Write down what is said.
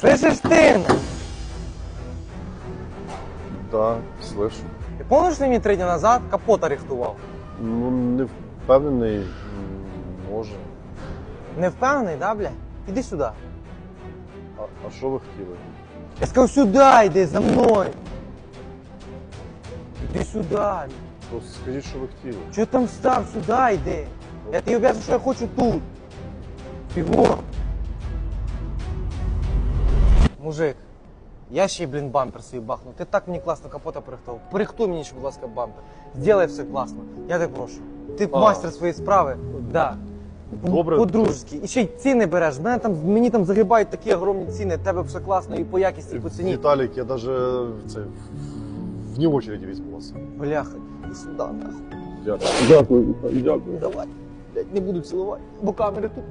Слышиш ти? Да, слышу. Ти помниш, ти мені три дні назад капота рихтував? Ну, не впевнений, м, може. Не впевнений, да, бля? Іди сюди. А, а що ви хотіли? Я сказав, сюди йди за мною. Іди сюди. То скажіть, що ви хотіли. Чого там став? Сюди йди. Я тобі об'ясню, що я хочу тут. Фігур. Мужик, я ще й, блін, бампер свій бахну. Ти так мені класно капота порихтував. Порихтуй мені, ще, будь ласка, бампер. Зробай все класно. Я тебе прошу. Ти А. майстер своєї справи. Да. Добре. По-дружески. І ще й ціни береш. Мене там, мені там загибають такі огромні ціни. Тебе все класно і по якісті, і по ціні. Віталік, я даже це, вне очереди візьму вас. Бляха, і сюди, нахуй. Дякую. Дякую, Віталій, дякую. Давай. Блядь, не буду цілувати, бо камери тут.